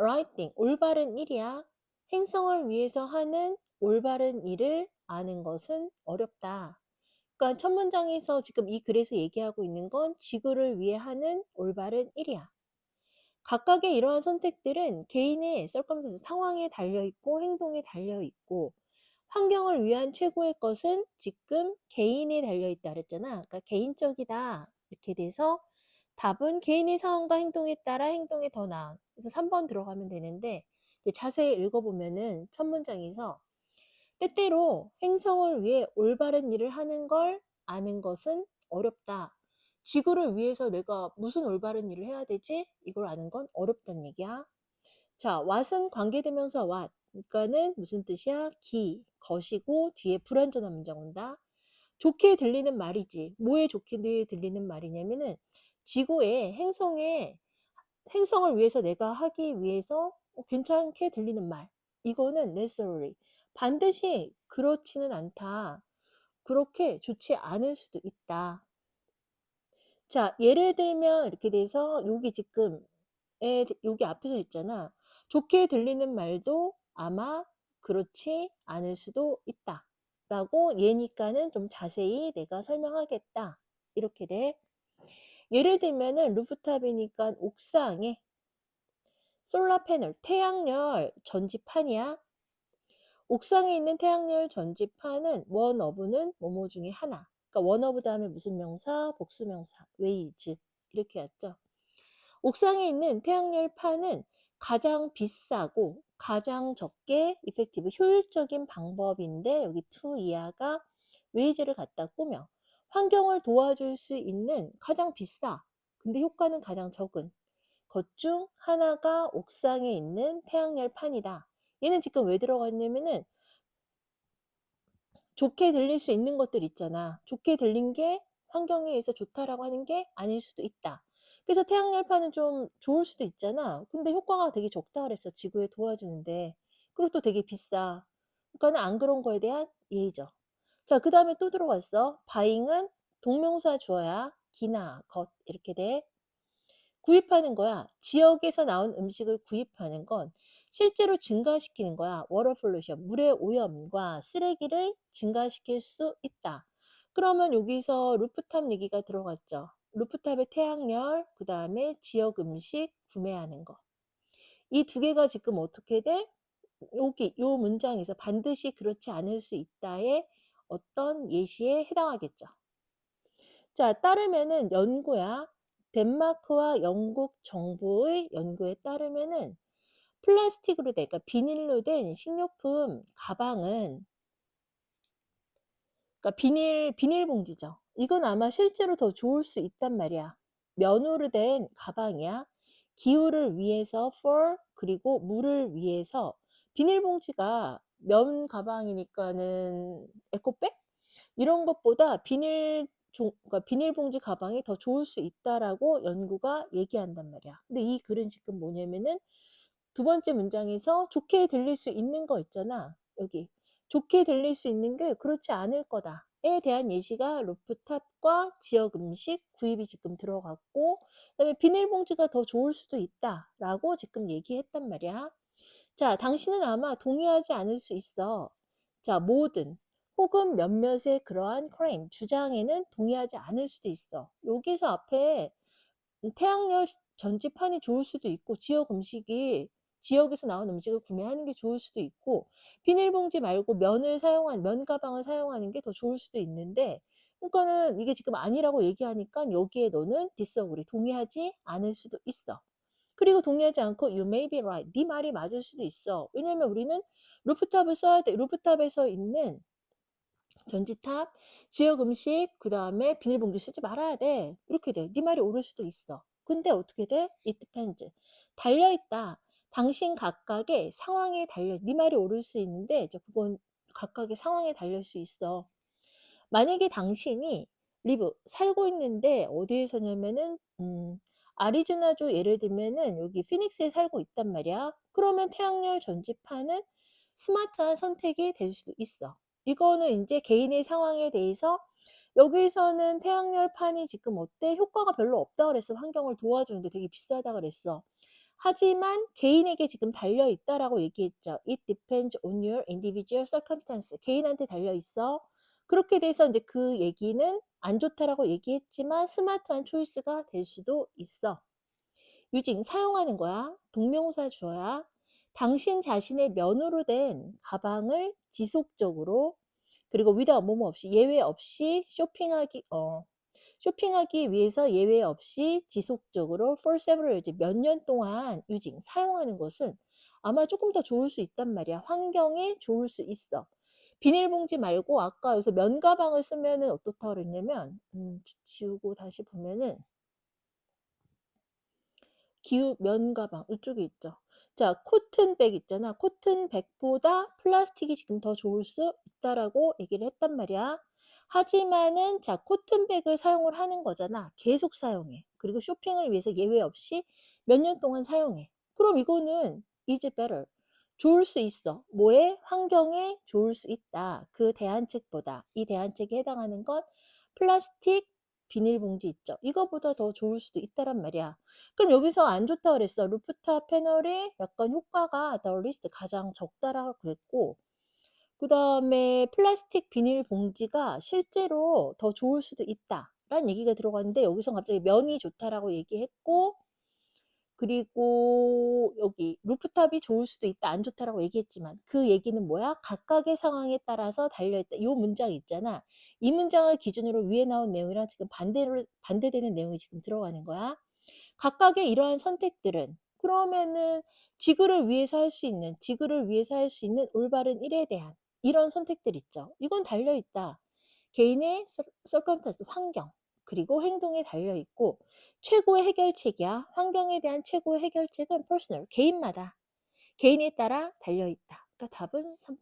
right thing, 올바른 일이야. 행성을 위해서 하는 올바른 일을 아는 것은 어렵다. 그러니까 첫 문장에서 지금 이 글에서 얘기하고 있는 건 지구를 위해 하는 올바른 일이야. 각각의 이러한 선택들은 개인의 circumstance, 상황에 달려 있고 행동에 달려 있고 환경을 위한 최고의 것은 지금 개인에 달려 있다 그랬잖아. 그러니까 개인적이다. 이렇게 돼서 답은 개인의 상황과 행동에 따라 행동이 더 나은. 그래서 3번 들어가면 되는데 자세히 읽어보면은 첫 문장에서 때때로 행성을 위해 올바른 일을 하는 걸 아는 것은 어렵다. 지구를 위해서 내가 무슨 올바른 일을 해야 되지? 이걸 아는 건 어렵다는 얘기야. 자, what은 관계대명사 what. 그러니까는 무슨 뜻이야? 기, 것이고 뒤에 불완전한 문장 온다. 좋게 들리는 말이지. 뭐에 좋게 들리는 말이냐면은 지구에 행성에 행성을 위해서 내가 하기 위해서 어, 괜찮게 들리는 말. 이거는 necessarily 반드시 그렇지는 않다. 그렇게 좋지 않을 수도 있다. 자, 예를 들면 이렇게 돼서 여기 지금 에, 여기 앞에서 있잖아. 좋게 들리는 말도 아마 그렇지 않을 수도 있다. 라고 얘니까는 좀 자세히 내가 설명하겠다. 이렇게 돼. 예를 들면은 루프탑이니까 옥상에 솔라 패널, 태양열 전지판이야. 옥상에 있는 태양열 전지판은 원 어브는 뭐뭐 중에 하나. 그러니까 원 어브 다음에 무슨 명사? 복수 명사. 웨이즈. 이렇게 했죠. 옥상에 있는 태양열 판은 가장 비싸고 가장 적게 이펙티브 효율적인 방법인데 여기 to 이하가 웨이즈를 갖다 꾸며 환경을 도와줄 수 있는 가장 비싸 근데 효과는 가장 적은 것 중 하나가 옥상에 있는 태양열판이다. 얘는 지금 왜 들어갔냐면은 좋게 들릴 수 있는 것들 있잖아. 좋게 들린 게 환경에 의해서 좋다라고 하는 게 아닐 수도 있다. 그래서 태양열판은 좀 좋을 수도 있잖아. 근데 효과가 되게 적다 그랬어. 지구에 도와주는데. 그리고 또 되게 비싸. 그러니까는 안 그런 거에 대한 예의죠. 자, 그 다음에 또 들어갔어. 바잉은 동명사 주어야 기나 것 이렇게 돼. 구입하는 거야. 지역에서 나온 음식을 구입하는 건 실제로 증가시키는 거야. 워터 플루션, 물의 오염과 쓰레기를 증가시킬 수 있다. 그러면 여기서 루프탑 얘기가 들어갔죠. 루프탑의 태양열, 그 다음에 지역 음식 구매하는 거. 이 두 개가 지금 어떻게 돼? 여기 요 문장에서 반드시 그렇지 않을 수 있다의 어떤 예시에 해당하겠죠. 자, 따르면은 연구야. 덴마크와 영국 정부의 연구에 따르면은 플라스틱으로 된, 그러니까 비닐로 된 식료품 가방은 그러니까 비닐 비닐봉지죠. 이건 아마 실제로 더 좋을 수 있단 말이야. 면으로 된 가방이야. 기후를 위해서 for 그리고 물을 위해서 비닐봉지가 면 가방이니까는 에코백 이런 것보다 비닐 종, 그러니까 비닐봉지 가방이 더 좋을 수 있다라고 연구가 얘기한단 말이야. 근데 이 글은 지금 뭐냐면은 두 번째 문장에서 좋게 들릴 수 있는 거 있잖아. 여기 좋게 들릴 수 있는 게 그렇지 않을 거다 에 대한 예시가 루프탑과 지역 음식 구입이 지금 들어갔고 그다음에 비닐봉지가 더 좋을 수도 있다라고 지금 얘기했단 말이야. 자, 당신은 아마 동의하지 않을 수 있어. 자, 모든 혹은 몇몇의 그러한 클레임, 주장에는 동의하지 않을 수도 있어. 여기서 앞에 태양열 전지판이 좋을 수도 있고 지역 음식이 지역에서 나온 음식을 구매하는 게 좋을 수도 있고 비닐봉지 말고 면을 사용한 면 가방을 사용하는 게 더 좋을 수도 있는데 그러니까는 이게 지금 아니라고 얘기하니까 여기에 너는 디스어그리 동의하지 않을 수도 있어. 그리고 동의하지 않고 you may be right. 네 말이 맞을 수도 있어. 왜냐면 우리는 루프탑을 써야 돼. 루프탑에서 있는 전지탑, 지역 음식, 그 다음에 비닐봉지 쓰지 말아야 돼. 이렇게 돼. 네 말이 옳을 수도 있어. 근데 어떻게 돼? It depends. 달려있다. 당신 각각의 상황에 달려, 네 말이 옳을 수 있는데, 그건 각각의 상황에 달릴 수 있어. 만약에 당신이 리브, 살고 있는데, 어디에 서냐면은, 음, 아리조나주 예를 들면은, 여기 피닉스에 살고 있단 말이야. 그러면 태양열 전지판은 스마트한 선택이 될 수도 있어. 이거는 이제 개인의 상황에 대해서 여기서는 태양열판이 지금 어때? 효과가 별로 없다 그랬어. 환경을 도와주는데 되게 비싸다 그랬어. 하지만 개인에게 지금 달려 있다라고 얘기했죠. It depends on your individual circumstance. 개인한테 달려 있어. 그렇게 돼서 이제 그 얘기는 안 좋다라고 얘기했지만 스마트한 초이스가 될 수도 있어. 유징 사용하는 거야. 동명사 주어야. 당신 자신의 면으로 된 가방을 지속적으로 그리고 without 뭐뭐 없이 예외 없이 쇼핑하기 어 쇼핑하기 위해서 예외 없이 지속적으로 for several years 몇년 동안 유징 사용하는 것은 아마 조금 더 좋을 수 있단 말이야. 환경에 좋을 수 있어. 비닐봉지 말고 아까 여기서 면 가방을 쓰면은 어떻다 그랬냐면 음, 지우고 다시 보면은 기후 면 가방 이쪽에 있죠. 자, 코튼백 있잖아. 코튼백보다 플라스틱이 지금 더 좋을 수 있다라고 얘기를 했단 말이야. 하지만은 자, 코튼백을 사용을 하는 거잖아. 계속 사용해. 그리고 쇼핑을 위해서 예외 없이 몇 년 동안 사용해. 그럼 이거는 is better. 좋을 수 있어. 뭐에? 환경에 좋을 수 있다. 그 대안책보다. 이 대안책에 해당하는 건 플라스틱 비닐봉지 있죠. 이거보다 더 좋을 수도 있다란 말이야. 그럼 여기서 안 좋다 그랬어. 루프탑 패널의 약간 효과가 the least 가장 적다라고 그랬고 그 다음에 플라스틱 비닐봉지가 실제로 더 좋을 수도 있다. 라는 얘기가 들어갔는데 여기서 갑자기 면이 좋다라고 얘기했고 그리고 여기 루프탑이 좋을 수도 있다, 안 좋다라고 얘기했지만 그 얘기는 뭐야? 각각의 상황에 따라서 달려있다. 이 문장 있잖아. 이 문장을 기준으로 위에 나온 내용이랑 지금 반대로, 반대되는 내용이 지금 들어가는 거야. 각각의 이러한 선택들은 그러면은 지구를 위해서 할 수 있는, 지구를 위해서 할 수 있는 올바른 일에 대한 이런 선택들 있죠. 이건 달려있다. 개인의 circumstance, 환경, 그리고 행동에 달려 있고 최고의 해결책이야. 환경에 대한 최고의 해결책은 personal, 개인마다. 개인에 따라 달려 있다. 그러니까 답은 3번.